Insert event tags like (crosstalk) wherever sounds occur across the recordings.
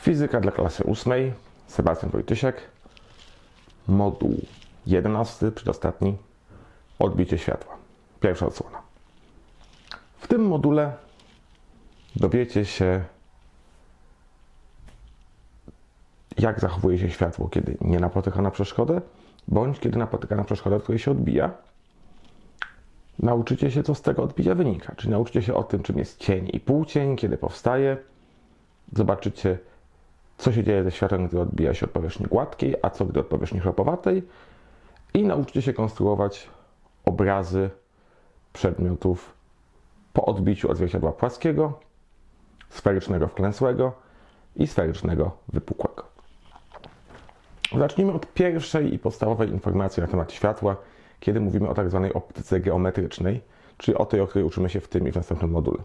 Fizyka dla klasy ósmej. Sebastian Wojtysiek. Moduł 11, przedostatni. Odbicie światła. Pierwsza odsłona. W tym module dowiecie się, jak zachowuje się światło, kiedy nie napotyka na przeszkodę, bądź kiedy napotyka na przeszkodę, od której się odbija. Nauczycie się, co z tego odbicia wynika. Czyli nauczycie się o tym, czym jest cień i półcień, kiedy powstaje. Zobaczycie, co się dzieje ze światłem, gdy odbija się od powierzchni gładkiej, a co gdy od powierzchni chropowatej. I nauczycie się konstruować obrazy przedmiotów po odbiciu od zwierciadła płaskiego, sferycznego wklęsłego i sferycznego wypukłego. Zacznijmy od pierwszej i podstawowej informacji na temat światła, kiedy mówimy o tak zwanej optyce geometrycznej, czyli o tej, o której uczymy się w tym i w następnym module.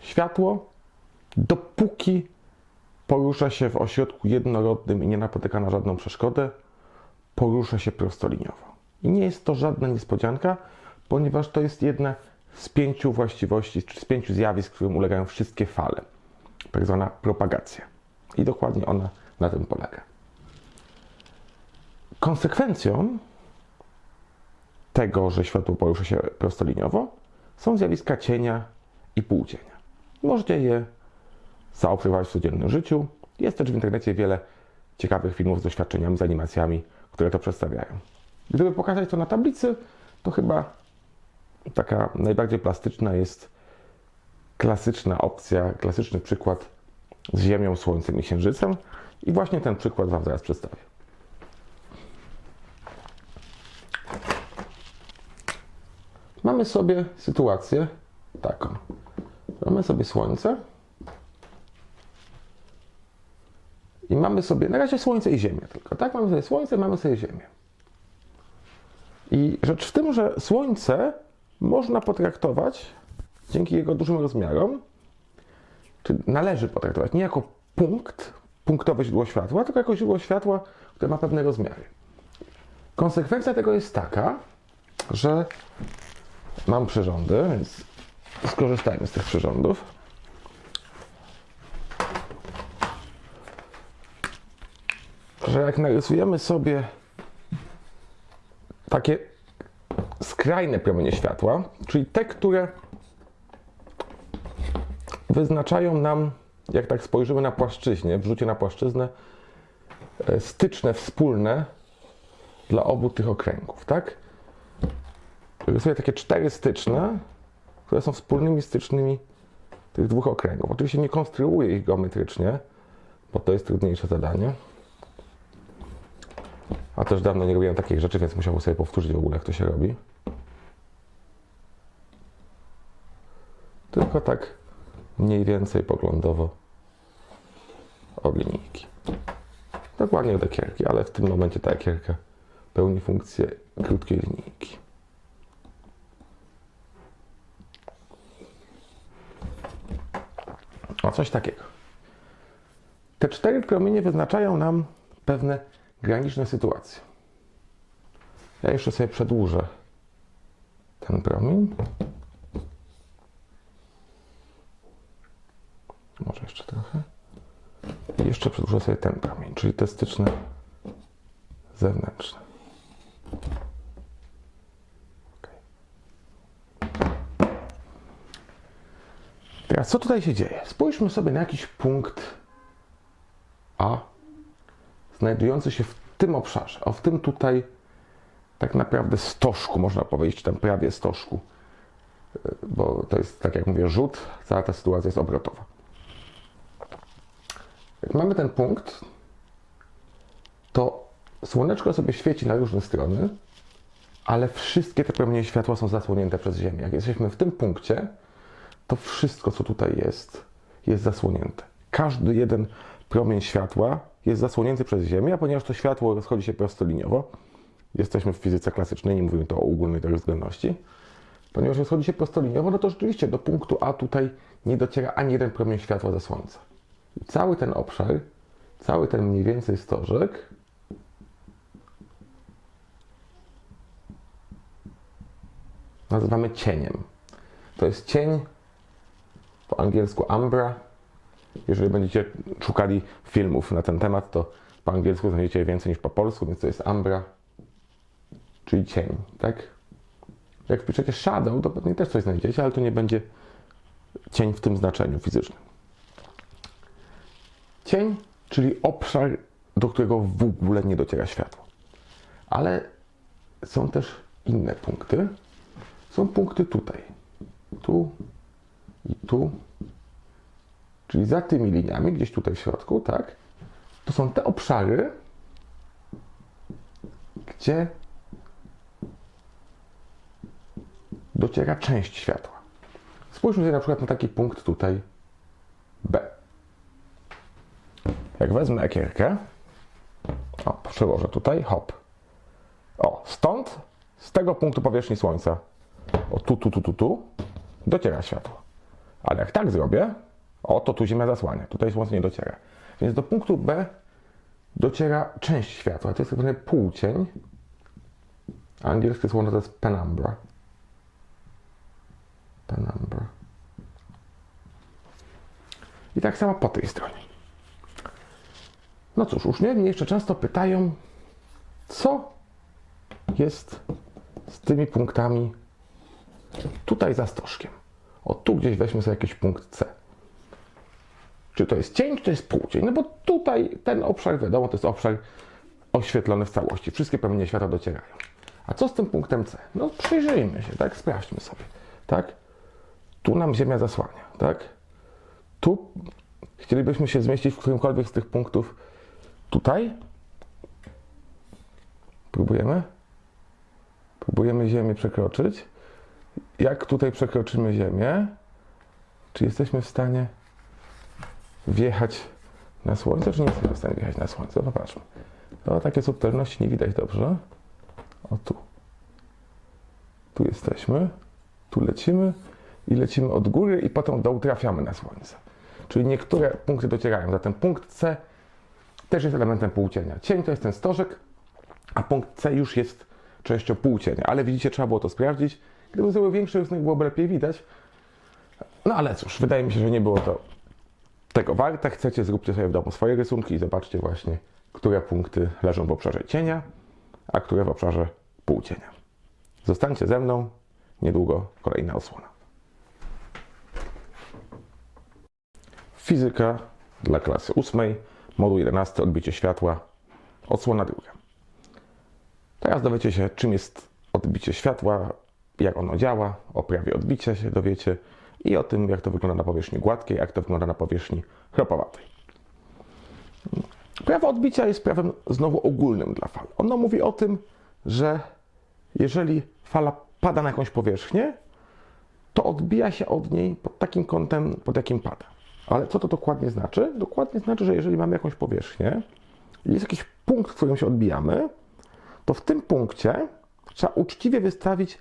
Światło, dopóki porusza się w ośrodku jednorodnym i nie napotyka na żadną przeszkodę, porusza się prostoliniowo. I nie jest to żadna niespodzianka, ponieważ to jest jedna z pięciu właściwości, czy z pięciu zjawisk, którym ulegają wszystkie fale. Tak zwana propagacja. I dokładnie ona na tym polega. Konsekwencją tego, że światło porusza się prostoliniowo, są zjawiska cienia i półcienia. Możecie je zaobserwować w codziennym życiu. Jest też w internecie wiele ciekawych filmów z doświadczeniami, z animacjami, które to przedstawiają. Gdyby pokazać to na tablicy, to chyba taka najbardziej plastyczna jest klasyczna opcja, klasyczny przykład z Ziemią, Słońcem i Księżycem. I właśnie ten przykład Wam zaraz przedstawię. Mamy sobie sytuację taką. Mamy sobie Słońce i mamy sobie, na razie Słońce i Ziemię tylko, tak? Mamy sobie Słońce, mamy sobie Ziemię. I rzecz w tym, że Słońce można potraktować dzięki jego dużym rozmiarom, czy należy potraktować nie jako punkt, punktowe źródło światła, tylko jako źródło światła, które ma pewne rozmiary. Konsekwencja tego jest taka, że mam przyrządy, więc skorzystajmy z tych przyrządów. Że jak narysujemy sobie takie skrajne promienie światła, czyli te, które wyznaczają nam, jak tak spojrzymy na płaszczyźnie, w rzucie na płaszczyznę, e, styczne, wspólne dla obu tych okręgów, tak? Rysuję takie cztery styczne, które są wspólnymi stycznymi tych dwóch okręgów. Oczywiście nie konstruuję ich geometrycznie, bo to jest trudniejsze zadanie. A też dawno nie robiłem takich rzeczy, więc musiałbym sobie powtórzyć w ogóle, jak to się robi. Tylko tak mniej więcej poglądowo o linijki. Dokładnie do kierki, ale w tym momencie ta kierka pełni funkcję krótkiej linijki. O coś takiego. Te cztery promienie wyznaczają nam pewne graniczne sytuacje. Ja jeszcze sobie przedłużę ten promień. Może jeszcze trochę. I jeszcze przedłużę sobie ten promień, czyli te styczne zewnętrzne. Teraz co tutaj się dzieje? Spójrzmy sobie na jakiś punkt A, znajdujący się w tym obszarze, o w tym tutaj tak naprawdę stożku, można powiedzieć, tam prawie stożku, bo to jest, tak jak mówię, rzut, cała ta sytuacja jest obrotowa. Jak mamy ten punkt, to słoneczko sobie świeci na różne strony, ale wszystkie te promienie światła są zasłonięte przez Ziemię. Jak jesteśmy w tym punkcie, to wszystko, co tutaj jest, jest zasłonięte. Każdy jeden promień światła jest zasłonięty przez Ziemię, a ponieważ to światło rozchodzi się prostoliniowo, jesteśmy w fizyce klasycznej, nie mówimy to o ogólnej względności, ponieważ rozchodzi się prostoliniowo, no to rzeczywiście do punktu A tutaj nie dociera ani jeden promień światła ze Słońca. I cały ten obszar, cały ten mniej więcej stożek nazywamy cieniem. To jest cień, po angielsku umbra, Jeżeli będziecie szukali filmów na ten temat, to po angielsku znajdziecie więcej niż po polsku, więc to jest ambra, czyli cień, tak? Jak wpiszecie shadow, to pewnie też coś znajdziecie, ale to nie będzie cień w tym znaczeniu fizycznym. Cień, czyli obszar, do którego w ogóle nie dociera światło. Ale są też inne punkty. Są punkty tutaj. Tu i tu. Czyli za tymi liniami, gdzieś tutaj w środku, tak? To są te obszary, gdzie dociera część światła. Spójrzmy sobie na przykład na taki punkt tutaj B. Jak wezmę ekierkę, o, przełożę tutaj, hop. O, stąd, z tego punktu powierzchni Słońca, o tu, tu, tu, tu, tu, dociera światło. Ale jak tak zrobię, o, to tu Ziemia zasłania, tutaj Słońce nie dociera. Więc do punktu B dociera część światła, to jest tak zwany półcień. Angielskie słowo to jest penumbra. Penumbra. I tak samo po tej stronie. No cóż, uczniowie jeszcze często pytają, co jest z tymi punktami tutaj za stożkiem. O, tu gdzieś weźmy sobie jakiś punkt C. Czy to jest cień, czy to jest półcień? No bo tutaj ten obszar, wiadomo, to jest obszar oświetlony w całości. Wszystkie promienie światła docierają. A co z tym punktem C? No przyjrzyjmy się, tak? Sprawdźmy sobie, tak? Tu nam Ziemia zasłania, tak? Tu chcielibyśmy się zmieścić w którymkolwiek z tych punktów tutaj. Próbujemy? Próbujemy Ziemię przekroczyć. Jak tutaj przekroczymy Ziemię, czy jesteśmy w stanie wjechać na Słońce, czy nie jesteśmy w stanie wjechać na Słońce? Popatrzmy. To takie subtelności nie widać dobrze. O tu. Tu jesteśmy. Tu lecimy i lecimy od góry i potem dołu trafiamy na Słońce. Czyli niektóre punkty docierają. Zatem punkt C też jest elementem półcienia. Cień to jest ten stożek, a punkt C już jest częścią półcienia. Ale widzicie, trzeba było to sprawdzić. Gdyby zrobił większy rysunek, byłoby lepiej widać. No ale cóż, wydaje mi się, że nie było to tego warte. Chcecie, zróbcie sobie w domu swoje rysunki i zobaczcie właśnie, które punkty leżą w obszarze cienia, a które w obszarze półcienia. Zostańcie ze mną, niedługo kolejna osłona. Fizyka dla klasy ósmej, moduł 11, odbicie światła, odsłona druga. Teraz dowiecie się, czym jest odbicie światła, jak ono działa, o prawie odbicia się dowiecie i o tym, jak to wygląda na powierzchni gładkiej, jak to wygląda na powierzchni chropowatej. Prawo odbicia jest prawem znowu ogólnym dla fal. Ono mówi o tym, że jeżeli fala pada na jakąś powierzchnię, to odbija się od niej pod takim kątem, pod jakim pada. Ale co to dokładnie znaczy? Dokładnie znaczy, że jeżeli mamy jakąś powierzchnię i jest jakiś punkt, w którym się odbijamy, to w tym punkcie trzeba uczciwie wystawić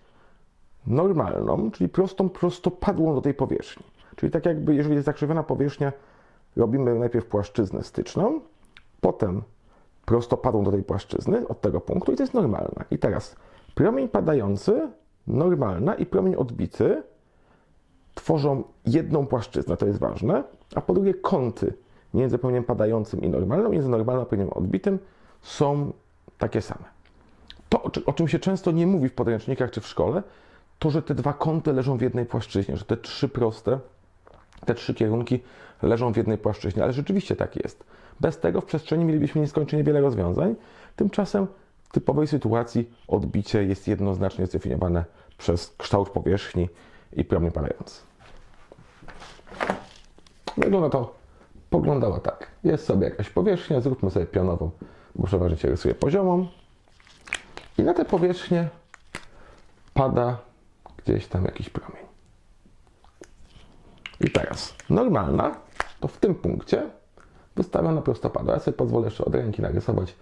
normalną, czyli prostą, prostopadłą do tej powierzchni. Czyli tak jakby, jeżeli jest zakrzywiona powierzchnia, robimy najpierw płaszczyznę styczną, potem prostopadłą do tej płaszczyzny od tego punktu i to jest normalna. I teraz promień padający, normalna i promień odbity tworzą jedną płaszczyznę, to jest ważne, a po drugie kąty między promieniem padającym i normalną, między normalną a promieniem odbitym są takie same. To, o czym- się często nie mówi w podręcznikach czy w szkole, to, że te dwa kąty leżą w jednej płaszczyźnie, że te trzy proste, te trzy kierunki leżą w jednej płaszczyźnie, ale rzeczywiście tak jest. Bez tego w przestrzeni mielibyśmy nieskończenie wiele rozwiązań. Tymczasem w typowej sytuacji odbicie jest jednoznacznie zdefiniowane przez kształt powierzchni i promień padający. Wygląda to, poglądało tak. Jest sobie jakaś powierzchnia, zróbmy sobie pionową, bo przeważnie się rysuje poziomą. I na tę powierzchnię pada gdzieś tam jakiś promień. I teraz normalna to w tym punkcie wystawiona prostopadła. Ja sobie pozwolę jeszcze od ręki narysować,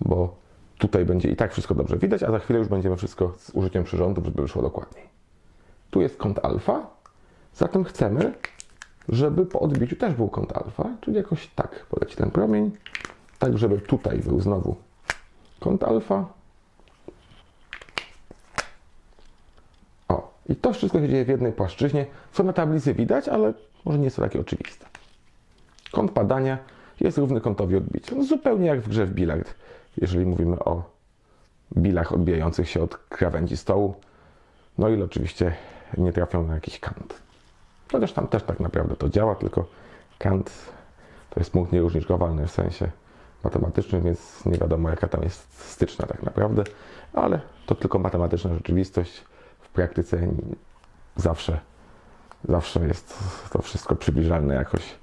bo tutaj będzie i tak wszystko dobrze widać, a za chwilę już będziemy wszystko z użyciem przyrządów, żeby wyszło dokładniej. Tu jest kąt alfa, zatem chcemy, żeby po odbiciu też był kąt alfa, czyli jakoś tak poleci ten promień, tak żeby tutaj był znowu kąt alfa. O, i to wszystko się dzieje w jednej płaszczyźnie, co na tablicy widać, ale może nie jest to takie oczywiste. Kąt padania jest równy kątowi odbicia. No, zupełnie jak w grze w bilard, jeżeli mówimy o bilach odbijających się od krawędzi stołu. No ile oczywiście nie trafią na jakiś kant. Chociaż tam też tak naprawdę to działa, tylko kant to jest punkt nieróżnicowalny w sensie matematycznym, więc nie wiadomo jaka tam jest styczna tak naprawdę, ale to tylko matematyczna rzeczywistość. Praktyce zawsze, zawsze jest to wszystko przybliżalne jakoś.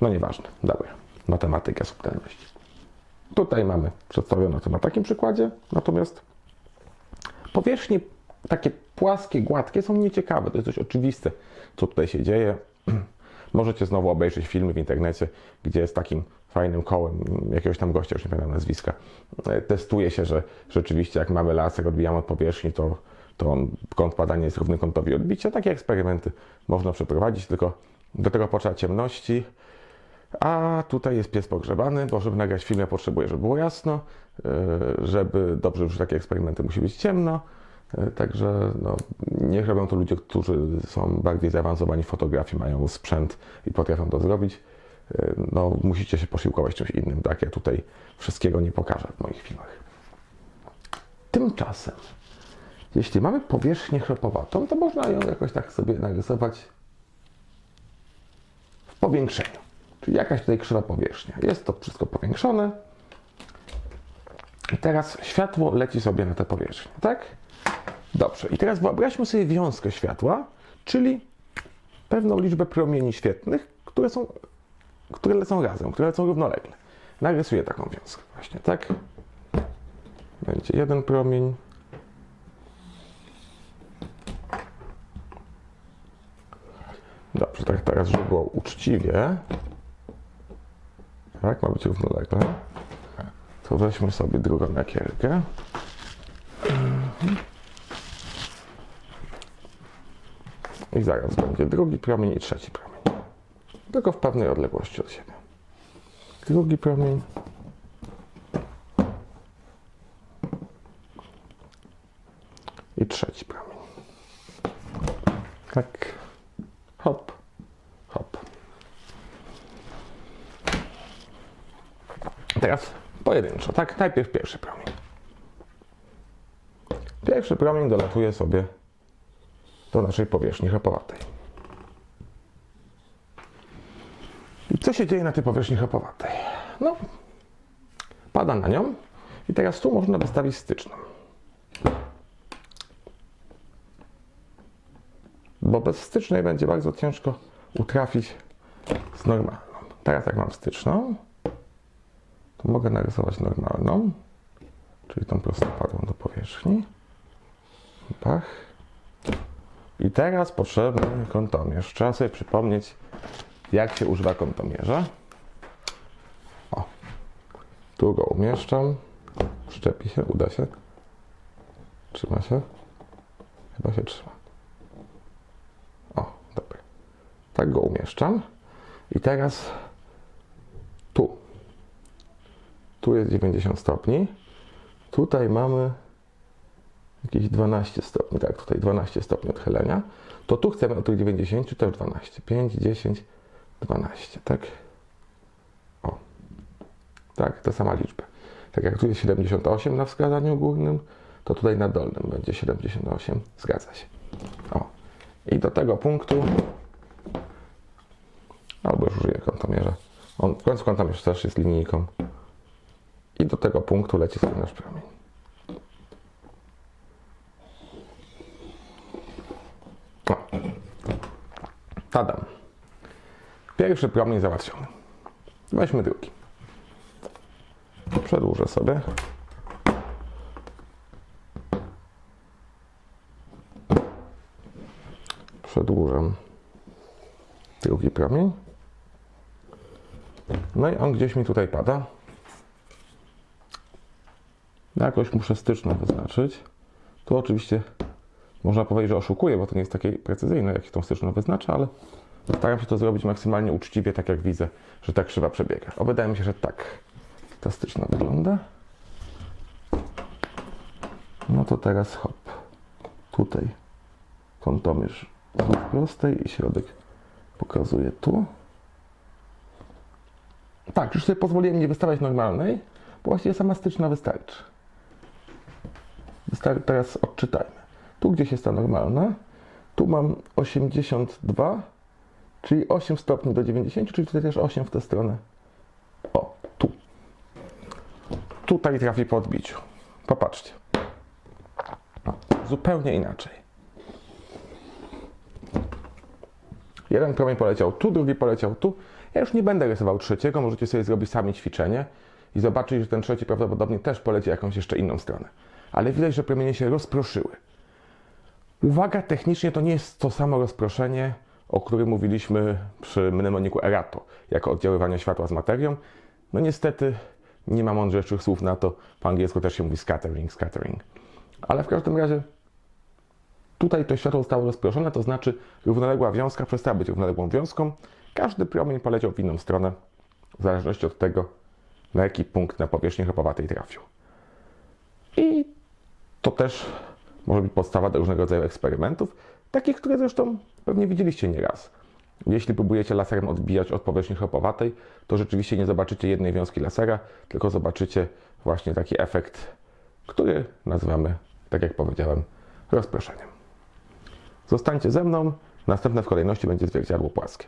No nieważne, dobra. Matematyka subtelności. Tutaj mamy przedstawione to na takim przykładzie, natomiast powierzchnie takie płaskie, gładkie są nieciekawe. To jest dość oczywiste, co tutaj się dzieje. (clears throat) Możecie znowu obejrzeć filmy w internecie, gdzie z takim fajnym kołem jakiegoś tam gościa, już nie pamiętam nazwiska, e, testuje się, że rzeczywiście jak mamy laser, odbijamy od powierzchni, to, to kąt padania jest równy kątowi odbicia. Takie eksperymenty można przeprowadzić, tylko do tego potrzeba ciemności. A tutaj jest pies pogrzebany, bo żeby nagrać film, ja potrzebuję, żeby było jasno. e, Żeby dobrze już takie eksperymenty musi być ciemno. E, Także no, niech robią to ludzie, którzy są bardziej zaawansowani w fotografii, mają sprzęt i potrafią to zrobić. E, No, musicie się posiłkować czymś innym, tak? Ja tutaj wszystkiego nie pokażę w moich filmach. Tymczasem, jeśli mamy powierzchnię chropowatą, to można ją jakoś tak sobie narysować w powiększeniu. Czyli jakaś tutaj krzywa powierzchnia. Jest to wszystko powiększone. I teraz światło leci sobie na tę powierzchnię, tak? Dobrze. I teraz wyobraźmy sobie wiązkę światła, czyli pewną liczbę promieni świetlnych, które są, które lecą razem, które lecą równolegle. Narysuję taką wiązkę właśnie, tak? Będzie jeden promień. Dobrze, tak teraz, żeby było uczciwie. Tak, ma być równolegle. To weźmy sobie drugą lakierkę. I zaraz będzie drugi promień i trzeci promień. Tylko w pewnej odległości od siebie. Drugi promień. I trzeci promień. Tak. Hop. Hop. Teraz pojedynczo, tak? Najpierw pierwszy promień. Pierwszy promień dolatuje sobie do naszej powierzchni chropowatej. I co się dzieje na tej powierzchni chropowatej? No, pada na nią i teraz tu można wystawić styczną. Bo bez stycznej będzie bardzo ciężko utrafić z normalną. Teraz jak mam styczną, to mogę narysować normalną, czyli tą prostopadłą do powierzchni. Pach. I teraz potrzebny kątomierz. Trzeba sobie przypomnieć, jak się używa kątomierza. O, tu go umieszczam. Przyczepi się, uda się. Trzyma się. Chyba się trzyma. O, dobra. Tak go umieszczam. I teraz tu. Tu jest 90 stopni. Tutaj mamy jakieś 12 stopni, tak, tutaj 12 stopni odchylenia, to tu chcemy od tych 90 też 12. 5, 10, 12, tak? O, tak, ta sama liczba. Tak jak tu jest 78 na wskazaniu górnym, to tutaj na dolnym będzie 78, zgadza się. O, i do tego punktu, albo już użyję kątomierza, on w końcu kątomierz też jest linijką, i do tego punktu leci sobie nasz promień. Tadam. Pierwszy promień załatwiony. Weźmy drugi. Przedłużę sobie. Przedłużam drugi promień. No i on gdzieś mi tutaj pada. Jakoś muszę styczną wyznaczyć. Tu oczywiście można powiedzieć, że oszukuję, bo to nie jest takie precyzyjne, jak tą styczną wyznaczę, ale staram się to zrobić maksymalnie uczciwie, tak jak widzę, że ta krzywa przebiega. O, wydaje mi się, że tak ta styczna wygląda. No to teraz hop. Tutaj kątomierz z prostej i środek pokazuję tu. Tak, już sobie pozwoliłem nie wystawiać normalnej, bo właściwie sama styczna wystarczy. Teraz odczytajmy. Tu gdzieś jest ta normalna. Tu mam 82, czyli 8 stopni do 90, czyli tutaj też 8 w tę stronę. O, tu. Tutaj trafi po odbiciu. Popatrzcie. Zupełnie inaczej. Jeden promień poleciał tu, drugi poleciał tu. Ja już nie będę rysował trzeciego, możecie sobie zrobić sami ćwiczenie i zobaczyć, że ten trzeci prawdopodobnie też poleci jakąś jeszcze inną stronę. Ale widać, że promienie się rozproszyły. Uwaga, technicznie to nie jest to samo rozproszenie, o którym mówiliśmy przy mnemoniku Erato, jako oddziaływanie światła z materią. No niestety nie ma mądrzejszych słów na to. Po angielsku też się mówi scattering, scattering. Ale w każdym razie tutaj to światło zostało rozproszone, to znaczy równoległa wiązka przestała być równoległą wiązką. Każdy promień poleciał w inną stronę, w zależności od tego, na jaki punkt na powierzchni chropowatej trafił. To też może być podstawa do różnego rodzaju eksperymentów, takich, które zresztą pewnie widzieliście nieraz. Jeśli próbujecie laserem odbijać od powierzchni chropowatej, to rzeczywiście nie zobaczycie jednej wiązki lasera, tylko zobaczycie właśnie taki efekt, który nazywamy, tak jak powiedziałem, rozproszeniem. Zostańcie ze mną, następne w kolejności będzie zwierciadło płaskie.